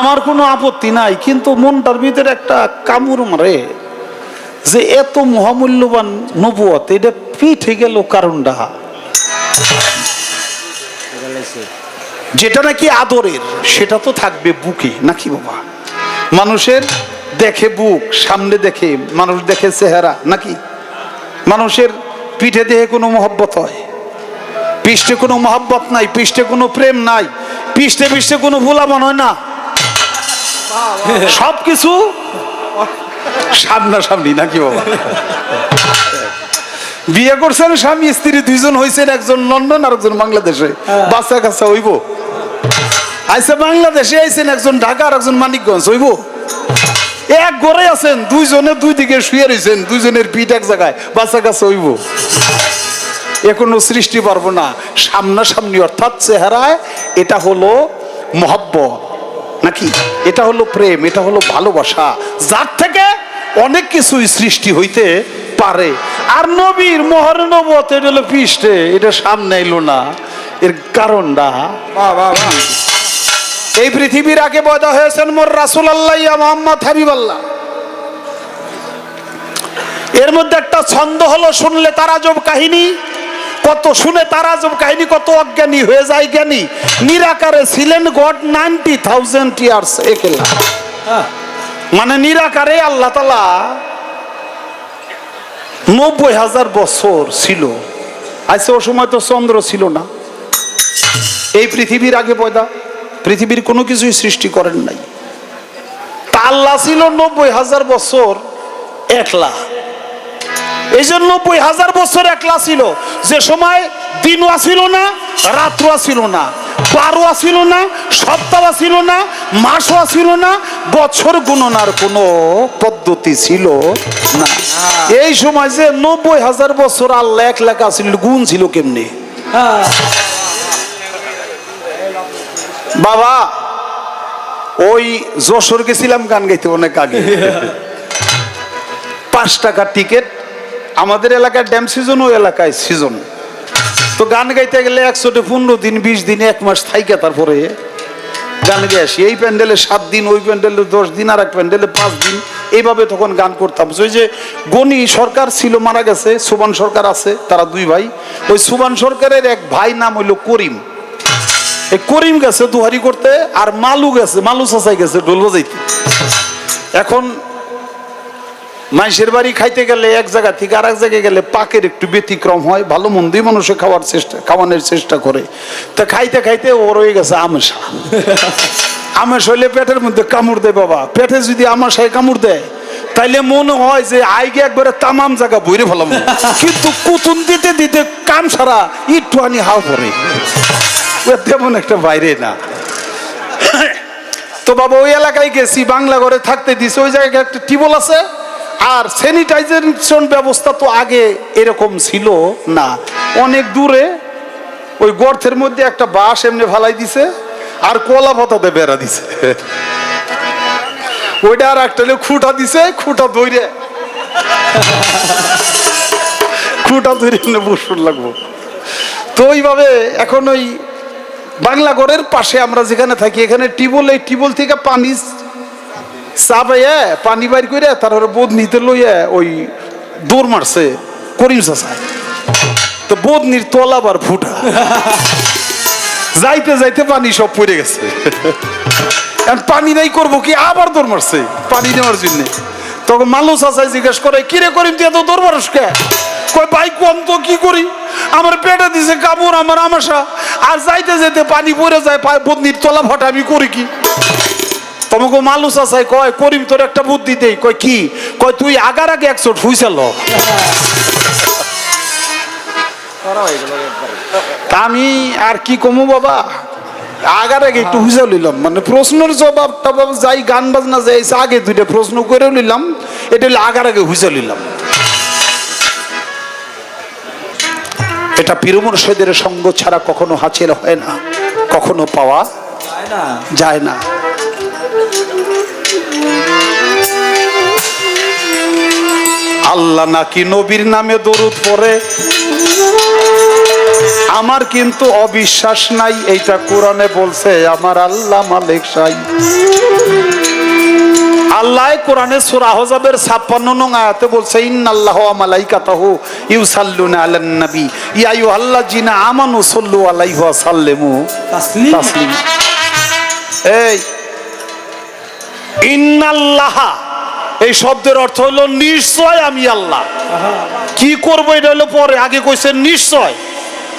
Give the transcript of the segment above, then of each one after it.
আমার কোনো আপত্তি নাই, কিন্তু মনটার ভিতরে একটা কামড় মারে যে এত মহামূল্যবান নবুয়ত, এটা পিঠে গেল কারণটা। যেটা নাকি আদরের, সেটা তো থাকবে বুকে, নাকি বাবা? মানুষের দেখে বুক, সামনে দেখে, মানুষ দেখে চেহারা, নাকি? মানুষের পিঠে দেহে কোনো মহব্বত হয়? পৃষ্ঠে কোনো মহব্বত নাই পৃষ্ঠে কোনো প্রেম নাই পৃষ্ঠে পৃষ্ঠে কোনো ভুলামন হয় না? সব কিছু সামনাসামনি নাকি বাবা? বিয়ে করছেন স্বামী স্ত্রী দুইজন হয়েছেন একজন লন্ডন আর একজন বাংলাদেশে। বাচ্চা কাচ্চা হইব? আইসে বাংলাদেশে আইছেন একজন ঢাকা আর একজন মানিকগঞ্জ হইব? এক ঘরে আছেন দুইজনে দুই দিকে শুয়ে রয়েছেন দুইজনের পিঠ এক জায়গায় বাচ্চা কাচ্চা হইব? এ কোনো সৃষ্টি পারব না। সামনাসামনি অর্থাৎ চেহারায় এটা হলো মহব্বত। নাকি? এটা হলো প্রেম এটা হলো ভালোবাসা। যার থেকে অনেক কিছুই সৃষ্টি হইতে পারে। আর নবীর মহর নবত এটা হলো পৃষ্ঠে এটা সামনে এলো না। এর কারণটা? এই পৃথিবীর আগে বয়দা হয়েছেন মোর রাসুল আল্লাহ মোহাম্মদ হাবিব আল্লাহ এর মধ্যে একটা ছন্দ হলো শুনলে তারাজব কাহিনী। কত শুনে তারাজব কাহিনী কত অজ্ঞানী হয়ে যায় জ্ঞানী। নিরাকারে ছিলেন গড নাইনটি থাউজেন্ড ইয়ার্স একেলা মানে নিরাকারে আল্লাহ তালা নব্বই হাজার বছর ছিল। আজকে ও সময় তো চন্দ্র ছিল না। এই পৃথিবীর আগে পয়দা, পৃথিবীর কোনো কিছুই সৃষ্টি করেন নাই। তা আল্লাহ ছিল নব্বই হাজার বছর একলা। এই জন্য নব্বই হাজার বছর একলা ছিল। যে সময় দিনও ছিল না রাত্র ছিল না বারো ছিল না সপ্তাহ ছিল না, মাসও ছিল না, বছর গুণনার কোনো পদ্ধতি ছিল না। এই সময় যে নব্বই হাজার বছর আল্লাহ এক লেখা ছিল গুণ ছিল কেমনি? বাবা, ওই যশোর গেছিলাম গান গাইতে অনেক আগে। পাঁচ টাকার টিকিট আমাদের এলাকায় ড্যাম সিজন, ওই এলাকায় সিজন। তো গান গাইতে গেলে একশোটে পনেরো দিন, বিশ দিন, এক মাস থাইকে তারপরে গান গেয়ে আসি। এই প্যান্ডেলে সাত দিন, ওই প্যান্ডেলে দশ দিন আর এক প্যান্ডেলে পাঁচ দিন। এইভাবে তখন গান করতাম। ওই যে গণি সরকার ছিল, মারা গেছে, সুবান সরকার আছে, তারা দুই ভাই। ওই সুবান সরকারের এক ভাই নাম হইল করিম। এই করিম গেছে দুহারি করতে, আর মালু গেছে, মালু চাচাই গেছে, ঢোল বাজাইতে। এখন মানুষের বাড়ি খাইতে গেলে এক জায়গা থেকে আর এক জায়গায় গেলে পাকের একটু ব্যতিক্রম হয় ভালো মন্দই মানুষে খাওয়ার চেষ্টা খাওয়ানোর চেষ্টা করে। তা খাইতে খাইতে ও রয়ে গেছে আমেশা। আমেশ হইলে পেটের মধ্যে কামড় দেয় বাবা। পেটে যদি আমাশায় কামড় দেয় তাইলে মনে হয় যে আইগে একবারে তামাম জায়গা বইরে ফেলাম। কিন্তু কুতুন দিতে দিতে কাম সারা একটু আনি হাও পরে তেমন একটা বাইরে না। তো বাবা ওই এলাকায় গেছি বাংলা ঘরে থাকতে দিছে। ওই জায়গায় একটা টিবল আছে আর স্যানিটাইজেশন ব্যবস্থা তো আগে এরকম ছিল না। অনেক দূরে ওই গর্তের মধ্যে একটা বাঁশ এমনি ফালাই দিছে আর কলা পাতাতে বেড়া দিছে। ওইটা আর একটা খুঁটা দিছে, খুঁটা ধরে খুঁটা ধরে এমনি বসুন লাগবো। তো ওইভাবে এখন ওই বাংলা ঘরের পাশে আমরা যেখানে থাকি, এখানে টিবল এই টিবল থেকে পানি চাপাইয়া পানি বাইর করে তারপরে বোধ নিতে লইয়া ওই দৌড় মারছে করিম চাষা তো বোধ নির তল আবার ফুটা। যাইতে যাইতে পানি সব পড়ে গেছে। পানি নাই করব কি আবার দৌড় মারছে পানি নেওয়ার জন্য। তখন মালু চাষাই জিজ্ঞেস করে, কিরে করিম, তুই এত দৌড় মারস কে? কই ভাই, কম তো কি করি? আমার পেটে দিছে কামড় আমার আমাশা। আর যাইতে যেতে পানি পড়ে যায় বদনির তলা ফাটা আমি করি কি? তোমাকে মালু চাষাই কয় করিম তোর একটা বুদ্ধি দেই। কয় কি? কয় তুই আগার আগে একশো তা আমি আর কি কমু বাবা? আগার আগে একটু হুইসা লইলাম। মানে প্রশ্নের জবাব টবাব যাই গান বাজনা যাই আগে দুইটা প্রশ্ন করে নিলাম এটা হলো আগার আগে হুইসা লইলাম। এটা পীর মুর্শিদের সঙ্গ ছাড়া কখনো হাসিল হয় না কখনো পাওয়া যায় না। আল্লাহ নাকি নবীর নামে দরুদ পড়ে? আমার কিন্তু অবিশ্বাস নাই এইটা কোরআনে বলছে আমার আল্লাহ মালিক সাই। আল্লাহ কোরআনে সূরা আহজাবের 56 নং আয়াতে বলছে ইন্নাল্লাহু ওয়া মালাইকাতাহু ইউসাল্লুনা আলান নবী। ইয়া আইয়ুহাল্লাযিনা আমানু সাল্লু আলাইহি ওয়া সাল্লিমু। তাসলিম। তাসলিম। এই। ইন্নাল্লাহা এই শব্দের অর্থ হলো নিশ্চয় আমি আল্লাহ। কি করব এটা হলো পরে? আগে কইছে নিশ্চয়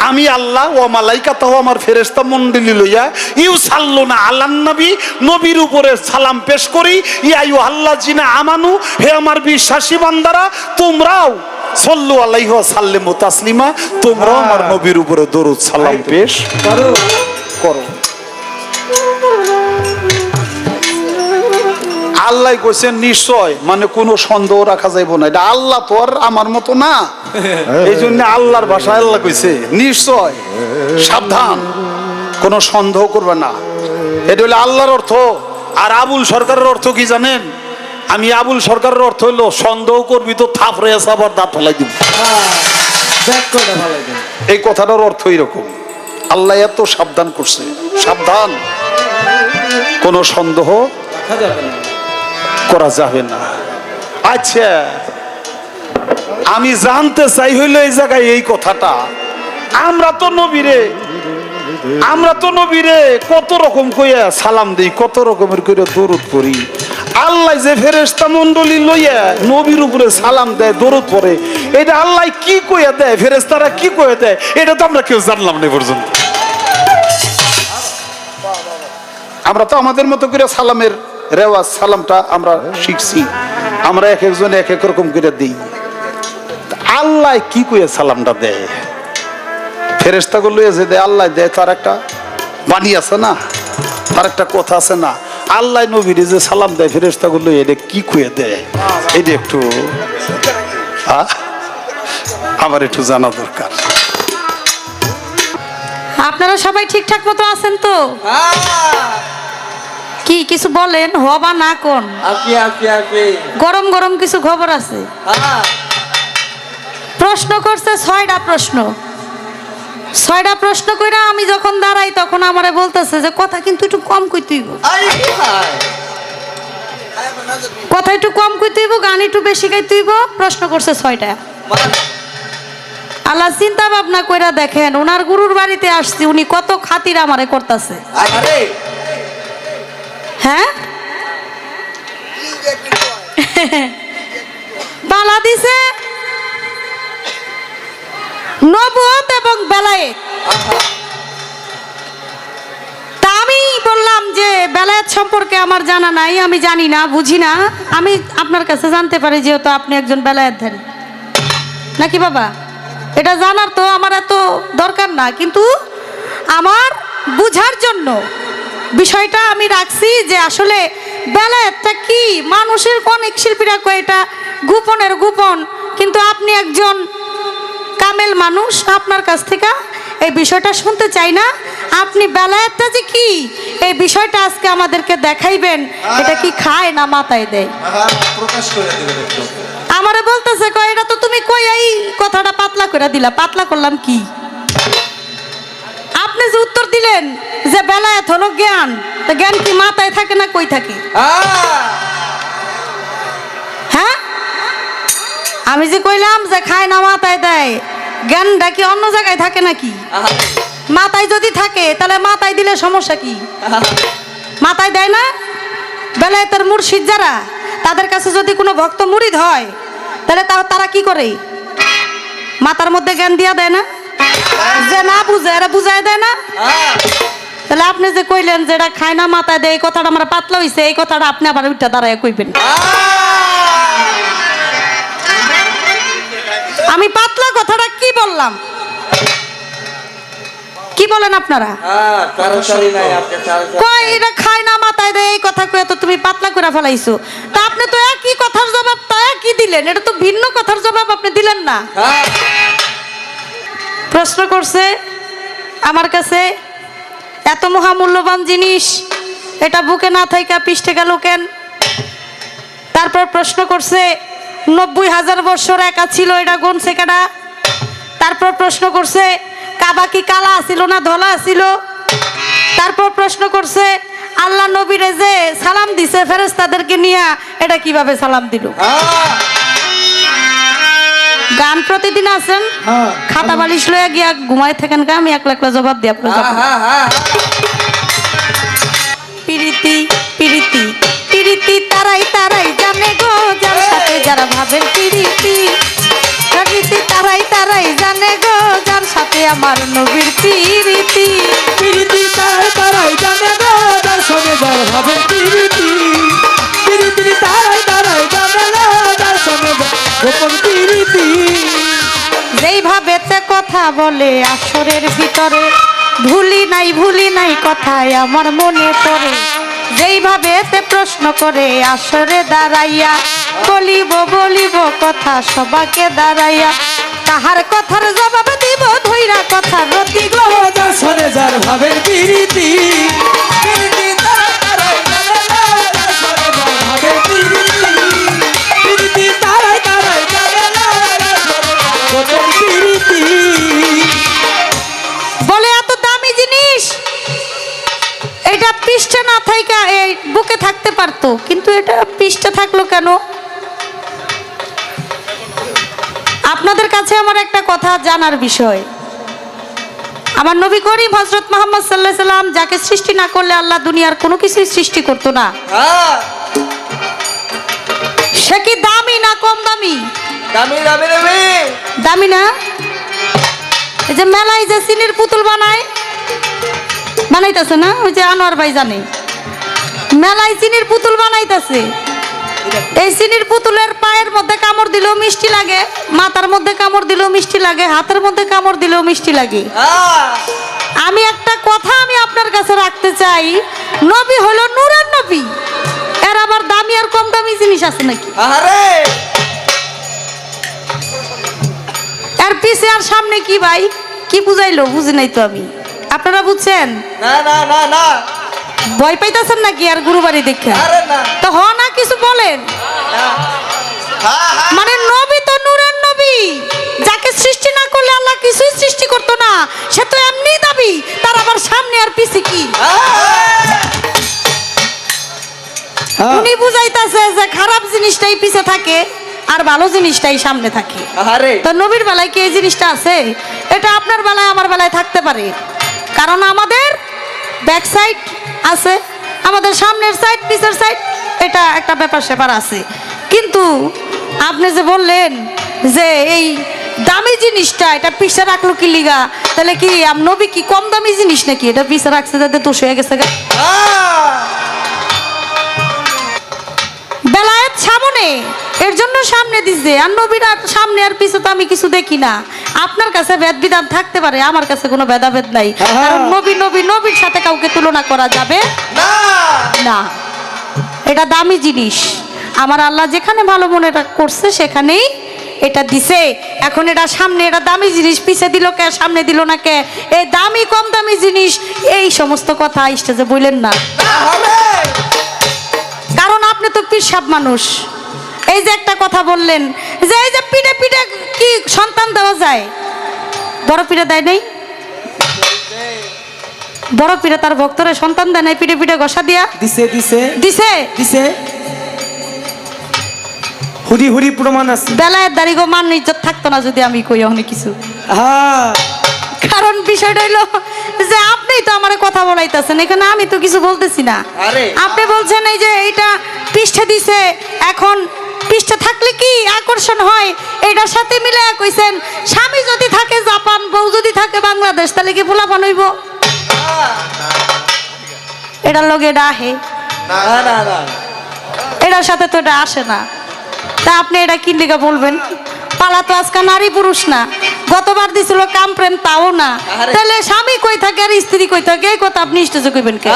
আমি আল্লাহ ও মালাইকা তাও আমার ফেরেস্তা মন্ডলী লইয়া ইউ সাল্লু না আল্লাহ নবী নবীর উপরে সালাম পেশ করি। ইয়াইউ আল্লাহ জিনা আমানু হে আমার বিশ্বাসী বান্দারা তোমরাও সল্লু আলাইহ সাল্লেম তাসলিমা তোমরাও আমার নবীর উপরে দরুদ সালাম পেশ করো। আল্লাহ কইছেন নিশ্চয়। মানে কোনো সন্দেহ রাখা যাইব না। এটা আল্লাহ তো আর আমার মতো না। এই জন্য আল্লাহর ভাষায় আল্লাহ কইছে নিশ্চয়। সাবধান কোনো সন্দেহ করবে না। এটা হলো আল্লাহর অর্থ। আর আবুল সরকারের অর্থ কি জানেন? আমি আবুল সরকারের অর্থ হইল সন্দেহ করবি তো থাপ রেস আবার দাঁত ফেলাই দিব। এই কথাটার অর্থ এরকম আল্লাহ এত সাবধান করছে। সাবধান। কোনো সন্দেহ রাখা যাবে না করা যাবে না। আচ্ছা আমি জানতে চাই হইল এই জায়গায় এই কথাটা। আমরা তো নবীরে, আমরা তো নবীরে কত রকম কইয়া সালাম দিই, কত রকমের কইরা দরুদ করি আল্লাহ যে ফেরেস্তা মন্ডলী লইয়া নবীর উপরে সালাম দেয়, দরুদ পড়ে, এটা আল্লাহ কি কইয়া দেয় ফেরেস্তারা কি কইয়া দেয়, এটা তো আমরা কেউ জানলাম না পর্যন্ত। আমরা তো আমাদের মতো করে সালামের রেওয়াজ সালামটা আমরা শিখছি। আমরা এক একজন এক এক রকম করে দিই। আল্লাহ কি কইয়া সালামটা দেয়? ফেরেস্তা গুলো যে দেয় আল্লাহ দেয় তার একটা বাণী আছে না? তার একটা কথা আছে না? আল্লাহ নবীরে যে সালাম দেয় ফেরেস্তা গুলো এটা কি কইয়া দেয়? এটা একটু আহ? আমার একটু জানা দরকার। আপনারা সবাই ঠিকঠাক মতো আছেন তো? হ্যাঁ। কিছু বলেন হ বা না কোন? গরম গরম কিছু খবর আছে? হ্যাঁ। প্রশ্ন করছে ছয়টা প্রশ্ন। ছয়টা প্রশ্ন কইরা আমি যখন দাঁড়াই তখন আমারে বলতেছে যে কথা কিন্তু একটু কম কইতে হইব। কথা একটু কম কইতে হইব গান একটু বেশি গাইতে হইব প্রশ্ন করছে ছয়টা। আল্লাহ চিন্তা ভাবনা কইরা দেখেন ওনার গুরুর বাড়িতে আসছি উনি কত খাতির আমারে করতেছে। আরে হ্যাঁ? বালা দিছে। নবুয়ত এবং বেলায়েত। তা আমি বললাম যে বেলায়েত সম্পর্কে আমার জানা নাই, আমি জানি না, বুঝি না। আমি আপনার কাছে জানতে পারি যেহেতু আপনি একজন বেলায়েতধারী। নাকি বাবা? এটা জানার তো আমার এত দরকার না, কিন্তু আমার বুঝার জন্য বিষয়টা আমি রাখছি যে আসলে বেলায়েতটা কি? মানুষের অনেক শিল্পীরা কয় এটা গোপনের গোপন। কিন্তু আপনি একজন কামেল মানুষ আপনার কাছ থেকে এই বিষয়টা শুনতে চাই না। আপনি বেলায়েতটা যে কি? এই বিষয়টা আজকে আমাদেরকে দেখাইবেন। এটা কি খায় না মাথায় দেয়? একটু। আমারে বলতেছে কয় এটা তো তুমি কই এই কথাটা পাতলা করে দিলা। পাতলা করলাম কি? আপনি যে উত্তর দিলেন যে বেলায়েত হলো জ্ঞান তা জ্ঞান কি মাথায় থাকে না কই থাকে? হ্যাঁ? আমি যে কইলাম যে খায় না মাথায় দেয় জ্ঞানটা কি অন্য জায়গায় থাকে নাকি? মাথায় যদি থাকে তাহলে মাথায় দিলে সমস্যা কি? মাথায় দেয় না? বেলায়েতের মুর্শিদ যারা তাদের কাছে যদি কোনো ভক্ত মুরিদ হয় তাহলে তারা কি করে? মাথার মধ্যে জ্ঞান দিয়া দেয় না? যে না বুঝে এরা বুঝায় দেয় না? তাহলে আপনি যে কইলেন যে এটা খায় না মাথায় দেয় এই কথাটা আমার পাতলা হইছে এই কথাটা আপনি আবার উঠটা দাঁড়ায় কইবেন। আমি পাতলা কথাটা কি বললাম? কি বলেন আপনারা? হ্যাঁ কই এটা খায় না মাথায় দেয় এই কথা কয়ে তো তুমি পাতলা করে ফেলাইছো। তা আপনি তো একই কথার জবাব তো একই দিলেন এটা তো ভিন্ন কথার জবাব আপনি দিলেন না। হ্যাঁ। প্রশ্ন করছে, আমার কাছে এত মহামূল্যবান জিনিস, এটা বুকে না থাইকা পিষ্টে গেল কেন? তারপর প্রশ্ন করছে, নব্বই হাজার বছর একা ছিল এটা গুনছে কেডা তারপর প্রশ্ন করছে, কাবা কি কালা ছিল না ধলা ছিল? তারপর প্রশ্ন করছে, আল্লাহ নবীরে যে সালাম দিছে ফেরেস তাদেরকে নিয়ে এটা কীভাবে সালাম দিল? হ্যাঁ। গান প্রতিদিন আছেন? হ্যাঁ। খাতা বালিশ লয়ে গিয়া ঘুমাই থাকেন কা আমি একলা একলা জবাব দিয়া হ্যাঁ হ্যাঁ পিরিতি পিরিতি পিরিতি তারাই তারাই জানে গো যার সাথে যারা ভাবেন পিরিতি। পিরিতি তারাই তারাই জানে গো যার সাথে আমার নবীর পিরিতি। বলে আসরের ভিতরে। ভুলি নাই ভুলি নাই কথায় আমার মনে পড়ে। যেইভাবে সে প্রশ্ন করে, আসরে দাঁড়াইয়া বলিব বলিব কথা সবাকে দাঁড়াইয়া। তাহার কথার জবাব দিব, ধৈরা কথা রতি গ্রহ দর্শনে যার ভাবের প্রীতি। থাইকা এই বুকে থাকতে পারতো কিন্তু এটা পৃষ্ঠে থাকল কেন? আপনাদের কাছে আমার একটা কথা জানার বিষয়। আমার নবী করিম হজরত মোহাম্মদ সাল্লাহ সাল্লাম যাকে সৃষ্টি না করলে আল্লাহ দুনিয়ার কোনো কিছুই সৃষ্টি করতো না। হ্যাঁ। সে কি দামি না কম দামি? দামি দামি দামি। দামি না? এই যে মেলায় যে চিনির পুতুল বানায় বানাইতেছে না? ওই যে আনোয়ার ভাই জানে মেলায় চিনির পুতুল বানাইতেছে। এই চিনির পুতুলের পায়ের মধ্যে কামড় দিলেও মিষ্টি লাগে মাথার মধ্যে কামড় দিলেও মিষ্টি লাগে হাতের মধ্যে কামড় দিলেও মিষ্টি লাগে। আমি একটা কথা আমি আপনার কাছে রাখতে চাই নবী হলো নূরের নবী এর আবার দামি আর কম দামি জিনিস আছে নাকি? আরে এর পিছে আর সামনে কি ভাই? কি বুঝাইলো? বুঝি নাই তো আমি। আপনারা বুঝছেন? না না না না। ভয় পাইতেছেন নাকি আর গুরুবাড়ি দেখে? তো হ না কিছু বলেন। মানে নবী তো নূরের নবী। যাকে সৃষ্টি না করলে আল্লাহ কিছুই সৃষ্টি করতো না। সে তো এমনি দাবি তার আবার সামনে আর পিছে কি? হ্যাঁ। উনি বুঝাইতাছে যে খারাপ জিনিসটাই পিছে থাকে আর ভালো জিনিসটাই সামনে থাকে। আরে তো নবীর বেলায় কি এই জিনিসটা আছে? এটা আপনার বেলায় আমার বেলায় থাকতে পারে। কারণ আমাদের ব্যাক সাইড আছে। আমাদের সামনের সাইড পিছের সাইড এটা একটা ব্যাপার স্যাপার আছে। কিন্তু আপনি যে বললেন যে এই দামি জিনিসটা এটা পিছে রাখল কি লিগা? তাহলে কি আম নবী কি কম দামি জিনিস নাকি? এটা পিছে রাখছে যাতে দোষ হয়ে গেছে গা? বেলায়েত সামনে। জন্য সামনে দিছে আর নবীর সামনে আর পিছে তো আমি কিছু দেখি না। আপনার কাছে ভেদ বিধান থাকতে পারে আমার কাছে কোনো ভেদাভেদ নাই। কারণ নবী নবী নবীর সাথে কাউকে তুলনা করা যাবে না। না। এটা দামি জিনিস। আমার আল্লাহ যেখানে ভালো মনে করছে সেখানেই এটা দিছে। এখন এটা সামনে এটা দামি জিনিস। পিছে দিল কে সামনে দিল না কে? এই দামি কম দামি জিনিস এই সমস্ত কথা স্টেজে বললেন না। না কারণ আপনি তো পিসাব মানুষ। এই যে একটা কথা বললেন যে এই যে পিঠে পিঠে কি সন্তান দেওয়া যায়? বড় পিঠে দেয় নাই? বড় পিঠে তার ভক্তরা সন্তান দেয় নাই পিঠে পিঠে ঘষা দিয়া? দিছে দিছে। দিছে? দিছে। হুরি হুরি প্রমাণ আছে। বেলায় দাঁড়িয়ে মান ইজ্জত থাকতো না যদি আমি কই অনেক কিছু। হ্যাঁ। কারণ বিষয়টা হইল যে আপনিই তো আমার কথা বলাইতেছেন এখানে আমি তো কিছু বলতেছি না। আরে। আপনি বলছেন এই যে এটা পৃষ্ঠে দিছে এখন পৃষ্ঠে থাকলে কি আকর্ষণ হয়? এটার সাথে মিলে কইছেন স্বামী যদি থাকে জাপান বউ যদি থাকে বাংলাদেশ তাহলে কি ফুলাফান হইব? এটার লগে এটা আহে। এটার সাথে তো এটা আসে না। তা আপনি এটা কি লিগা বলবেন? পালা তো আজকাল নারী পুরুষ না। গতবার দিছিল কাম প্রেম তাও না। তাহলে স্বামী কই থাকে আর স্ত্রী কই থাকে? এই কথা আপনি স্টেজে কইবেন কে?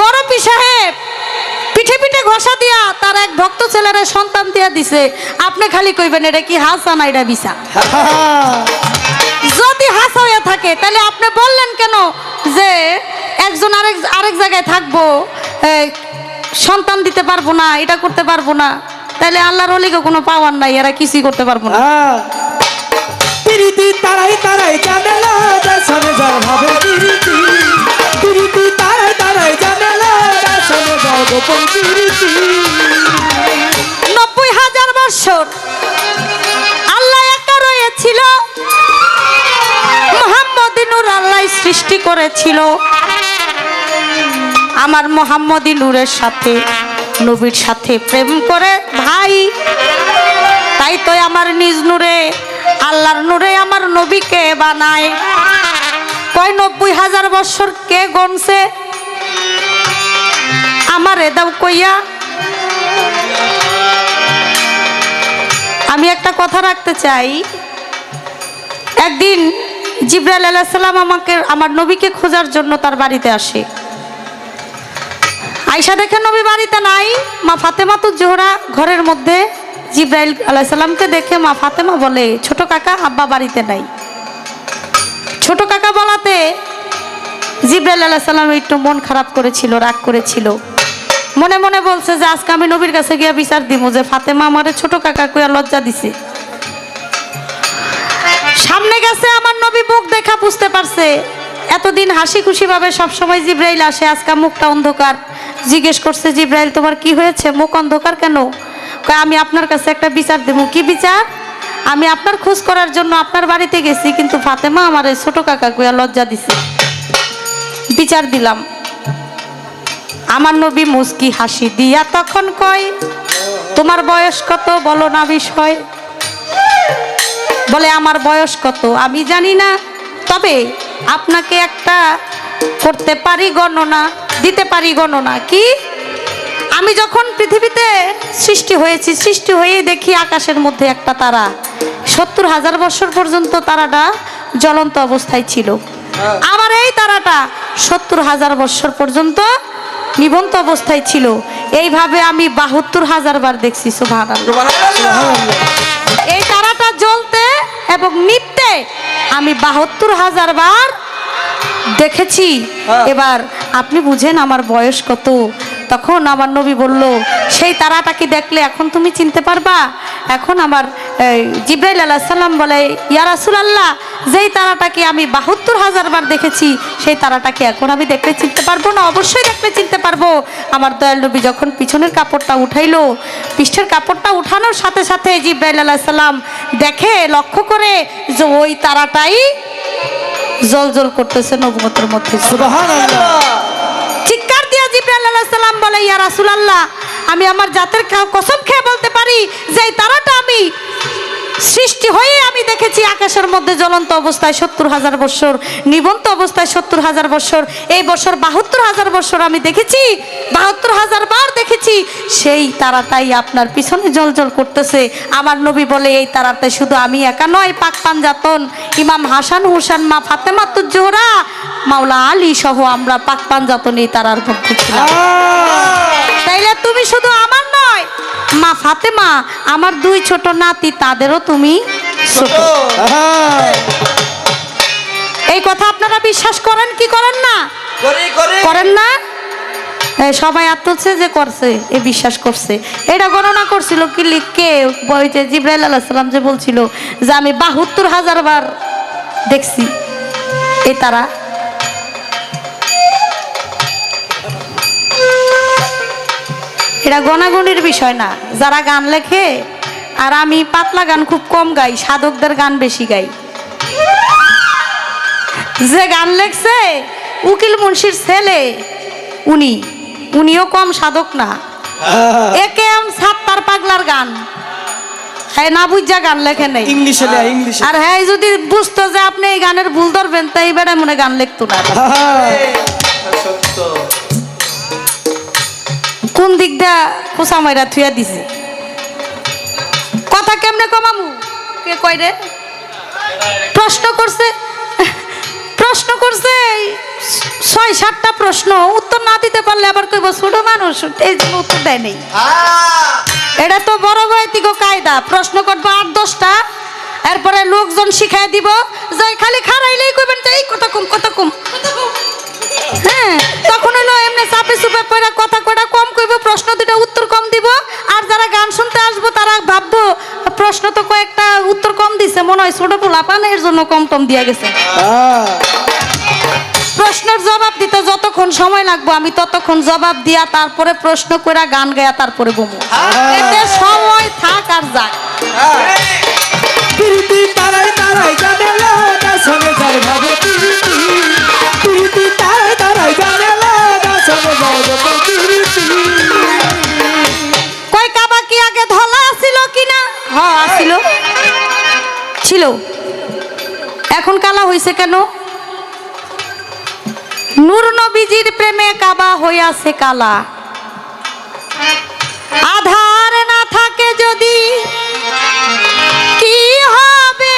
বড় পি সাহেব, পিঠে পিঠে ঘষা দিয়া তার এক ভক্ত ছেলেরা সন্তান দিয়া দিছে। আপনি খালি কইবেন, এটা কি হাসা না এটা বিছা যদি হাসা থাকে, তাহলে আপনি বললেন কেন যে একজন আরেক আরেক জায়গায় থাকব সন্তান দিতে পারব না, এটা করতে পারব না। তাহলে আল্লাহর অলিকে কোনো পাওয়ার নাই, এরা কিছুই করতে পারব না। হ্যাঁ। তারাই তারাই নব্বই হাজার বছর। আল্লাহ একা রয়েছিল। মোহাম্মদিনুর আল্লাহ সৃষ্টি করেছিল। আমার মোহাম্মদিনুরের সাথে, নবীর সাথে প্রেম করে ভাই। তাই তো আমার নিজ নূরে, আল্লাহর নূরে আমার নবীকে বানায়। কয় নব্বই হাজার বছর কে গনছে আমার এদাও কইয়া। আমি একটা কথা রাখতে চাই। একদিন জিব্রাইল আলাইসাল্লাম আমাকে, আমার নবীকে খোঁজার জন্য তার বাড়িতে আসে। আয়সা দেখে নবী বাড়িতে নাই, মা ফাতেমা তো জোহরা ঘরের মধ্যে। জিব্রাইল আলাইসাল্লামকে দেখে মা ফাতেমা বলে, ছোট কাকা, আব্বা বাড়িতে নাই। ছোট কাকা বলাতে জিব্রাইল আলাইসাল্লাম একটু মন খারাপ করেছিল, রাগ করেছিল। মনে মনে বলছে যে আজকে আমি নবীর কাছে গিয়া বিচার দিব যে ফাতেমা আমারে ছোট কাকা কইয়া লজ্জা দিছে। সামনে গেছে আমার নবী মুখ দেখা বুঝতে পারছে। এতদিন হাসি খুশি ভাবে সবসময় জিব্রাইল আসে, আজকে মুখটা অন্ধকার। জিজ্ঞেস করছে, জিব্রাইল, তোমার কি হয়েছে? মুখ অন্ধকার কেন? আমি আপনার কাছে একটা বিচার দেবো কি বিচার? আমি আপনার খোঁজ করার জন্য আপনার বাড়িতে গেছি, কিন্তু ফাতেমা আমার ছোট কাকা কইয়া লজ্জা দিছে। বিচার দিলাম। আমার নবী মুস্কি হাসি দিয়া তখন কয় তোমার বয়স কত বলো না বিষয়? বলে আমার বয়স কত আমি জানি না তবে আপনাকে একটা করতে পারি গণনা দিতে পারি গণনা। কি? আমি যখন পৃথিবীতে সৃষ্টি হয়েছি সৃষ্টি হয়ে দেখি আকাশের মধ্যে একটা তারা। সত্তর হাজার বছর পর্যন্ত তারাটা জ্বলন্ত অবস্থায় ছিল। আমার এই তারাটা সত্তর হাজার বছর পর্যন্ত নিবন্ত অবস্থায় ছিল। এইভাবে আমি বাহাত্তর হাজার বার দেখছি সুভান এই তারাটা জ্বলতে এবং নিত্যে আমি বাহাত্তর হাজার বার দেখেছি। এবার আপনি বুঝেন আমার বয়স কত। তখন আমার নবী বলল সেই তারাটাকে দেখলে এখন তুমি চিনতে পারবা? এখন আমার জিব্রাইল আলাহ সাল্লাম বলে ইয়া রাসূলুল্লাহ যেই তারাটাকে আমি বাহাত্তর হাজার বার দেখেছি সেই তারাটাকে এখন আমি দেখলে চিনতে পারব না? অবশ্যই দেখলে চিনতে পারব। আমার দয়াল নবী যখন পিছনের কাপড়টা উঠাইলো পৃষ্ঠের কাপড়টা উঠানোর সাথে সাথে জিব্রাইল আলাহ সাল্লাম দেখে লক্ষ্য করে যে ওই তারাটাই জল জল করতেছে নবুয়তের মধ্যে। চিৎকার দিয়া জিব্রাইল আলাইহিস সালাম বলে ইয়া রাসূলুল্লাহ আমি আমার জাতের কসম খেয়ে বলতে পারি যে তারাটা আমি সৃষ্টি হয়ে আমি দেখেছি আকাশের মধ্যে জ্বলন্ত অবস্থায় সত্তর হাজার বছর নিবন্ত অবস্থায় সত্তর হাজার বছর, এই বছর বাহাত্তর হাজার বছর আমি দেখেছি, বাহাত্তর হাজার বার দেখেছি, সেই তারাটাই আপনার পিছনে জল জল করতেছে। আমার নবী বলে, এই তারাটাই শুধু আমি একা নয়, পাক পাঞ্জাতন ইমাম হাসান হুসান, মা ফাতেমাতুজ জোহরা মাওলা আলী সহ আমরা পাক পাঞ্জাতন এই তারার মধ্যে ছিলাম। তাইলে তুমি শুধু আমার নয় মা ফাতেমা আমার দুই ছোট নাতি তাদেরও তুমি ছোট। এই কথা আপনারা বিশ্বাস করেন কি করেন না? করি করি। করেন না? সবাই আত্মচ্ছে যে করছে এ বিশ্বাস করছে। এটা গণনা করছিল কি লিখকে বইতে জিব্রাইল আলাহ সাল্লাম যে বলছিল যে আমি বাহাত্তর হাজার বার দেখছি। এ তারা এটা গণাগণির বিষয় না। যারা গান লেখে আর আমি পাতলা গান খুব কম গাই সাধকদের গান বেশি গাই। যে গান লেখছে উকিল মুন্সির ছেলে উনি উনিও কম সাধক না। একে এম সাত্তার পাগলার গান। হ্যাঁ না বুঝা গান লেখে নেই। ইংলিশে আর হ্যাঁ যদি বুঝতো যে আপনি এই গানের ভুল ধরবেন তাই বেড়ে মনে গান লিখতো না। কোন দিক দিয়া খোসা মাইরা থুয়া দিছে। কথা কেমনে কমামু কে কয় রে? প্রশ্ন করছে প্রশ্ন করছে ছয়, সাতটা প্রশ্ন। উত্তর না দিতে পারলে আবার কইব, ছোট মানুষ, এই জন্য উত্তর দেয় নেই। এটা তো বড় বৈতিক কায়দা। প্রশ্ন করব আট, দশটা। এরপরে লোকজন শিখাই দিব যে খালি খারাইলেই কইবেন যে, এই কথা কম কথা কম। হ্যাঁ তখন হলো এমনি চাপে চুপে কইরা কথা কটা কম কইব প্রশ্ন দুটা উত্তর কম দিব। আর যারা গান শুনতে আসব তারা ভাববো প্রশ্ন তো কয়েকটা উত্তর কম দিছে। মনে হয় ছোট পোলা পান এর জন্য কম কম দিয়া গেছে। প্রশ্নের জবাব দিতে যতক্ষণ সময় লাগবো আমি ততক্ষণ জবাব দিয়া তারপরে প্রশ্ন করে গান গায়া তারপরে ঘুমো এতে সময় থাক আর যাক। হ্যাঁ। তারাই তারাই হ্যাঁ আসিল। ছিল। এখন কালা হইছে কেন? নূর নবীজির প্রেমে কাবা হইয়াছে কালা। আধার না থাকে যদি কি হবে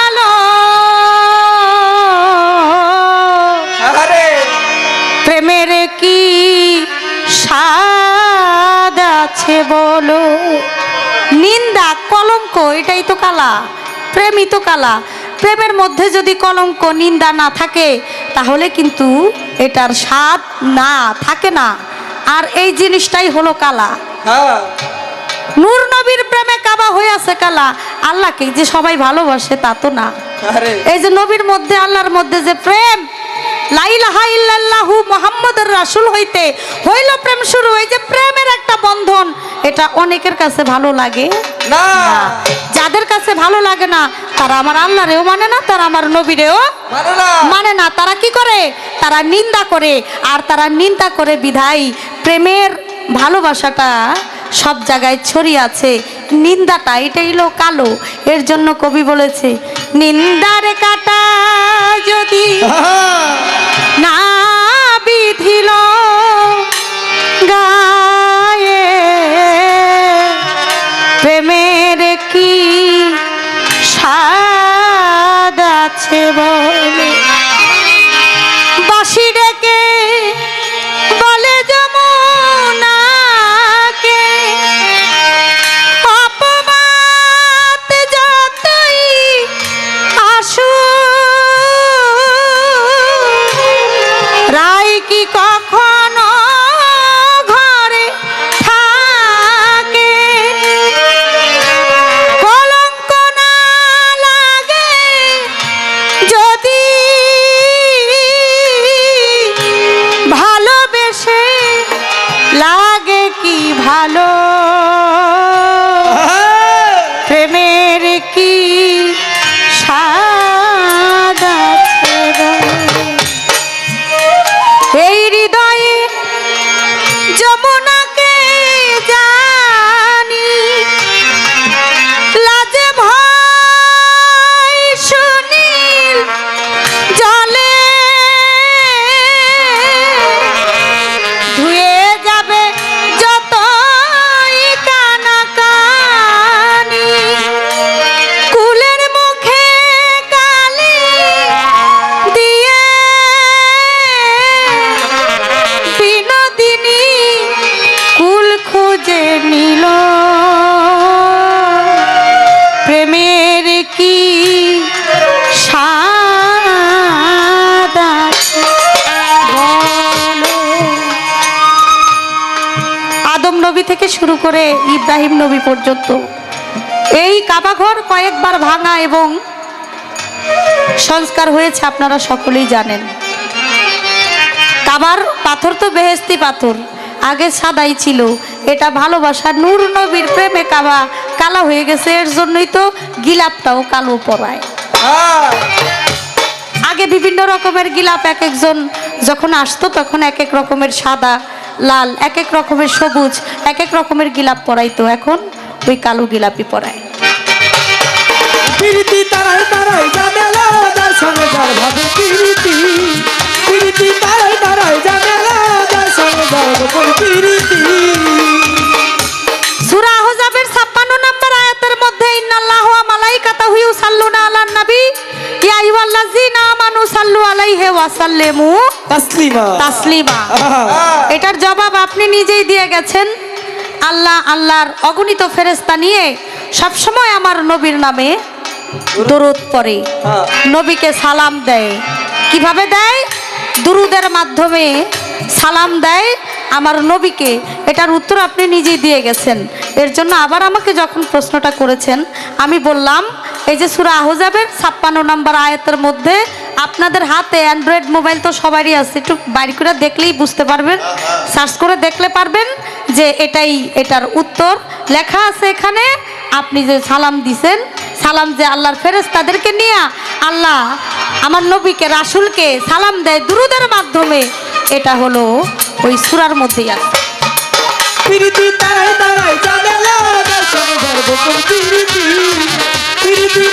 আলো? প্রেমের কি স্বাদ আছে বলো? এটাই তো কালা প্রেমই তো কালা। প্রেমের মধ্যে যদি কলঙ্ক নিন্দা না থাকে তাহলে কিন্তু এটার স্বাদ না থাকে না। আর এই জিনিসটাই হলো কালা। হ্যাঁ। নূর নবীর প্রেমে কাবা হয়ে আছে কালা। আল্লাহকে যে সবাই ভালোবাসে তা তো না। এই যে নবীর মধ্যে আল্লাহর মধ্যে যে প্রেম লাইলাহা ইল্লাল্লাহু মুহাম্মাদুর রাসূল হইতে হইল প্রেম শুরু। এই যে প্রেমের একটা বন্ধন এটা অনেকের কাছে ভালো লাগে। না। যাদের কাছে ভালো লাগে না তারা আমার আল্লাহরেও মানে না তারা আমার নবীরেও মানে না। মানে না। তারা কি করে? তারা নিন্দা করে আর তারা নিন্দা করে বিধায় প্রেমের ভালোবাসাটা সব জায়গায় ছড়িয়ে আছে। নিন্দাটা এটাই হলো কালো। এর জন্য কবি বলেছে নিন্দার কাটা যদি ভালো করে ইব্রাহিম নবী পর্যন্ত। এই কাবাঘর কয়েকবার ভাঙা এবং সংস্কার হয়েছে আপনারা সকলেই জানেন। কাবার পাথর তো বেহেস্তি পাথর, আগে সাদাই ছিল। এটা ভালোবাসা নূর নবীর প্রেমে কাবা, কালা হয়ে গেছে, এর জন্যই তো গিলাপটাও কালো পরায়। হ্যাঁ আগে বিভিন্ন রকমের গিলাপ এক একজন যখন আসতো, তখন এক এক রকমের সাদা। লাল, এক এক রকমের সবুজ, এক এক রকমের গিলাপ পরাইতো এখন ওই কালো গিলাপি পরায়। প্রীতি তারাই তারাই জানে সঙ্গে যার ভাবে প্রীতি। প্রীতি তারাই তারাই জানে সঙ্গে যার ভাবে প্রীতি। ইউসাল্লুনা আলান নবী। ইয়া আইয়ুহাল্লাযীনা আমানু সাল্লু আলাইহি ওয়া সাল্লিমু তাসলিমা। তাসলিমা এটার জবাব আপনি নিজেই দিয়ে গেছেন। আল্লাহ আল্লাহর অগণিত ফেরেস্তা নিয়ে সবসময় আমার নবীর নামে দরুদ পড়ে। হ্যাঁ। নবীকে সালাম দেয়। কীভাবে দেয়? দুরুদের মাধ্যমে সালাম দেয়। আমার নবীকে, এটার উত্তর আপনি নিজেই দিয়ে গেছেন। এর জন্য আবার আমাকে যখন প্রশ্নটা করেছেন, আমি বললাম, এই যে সুরা আহজাবের ছাপ্পান্ন নম্বর আয়াতের মধ্যে, আপনাদের হাতে অ্যান্ড্রয়েড মোবাইল তো সবারই আছে, একটু বাড়ি করে দেখলেই বুঝতে পারবেন, সার্চ করে দেখলে পারবেন যে এটাই এটার উত্তর। লেখা আছে এখানে, আপনি যে সালাম দিছেন, সালাম যে আল্লাহর ফেরেস তাদেরকে নিয়ে আল্লাহ আমার নবীকে, রাসুলকে সালাম দেয় দুরুদের মাধ্যমে, এটা হলো ওই সুরার মধ্যেই আছে প্রীতি তারাই তারায় চলে দর্শন করব প্রীতি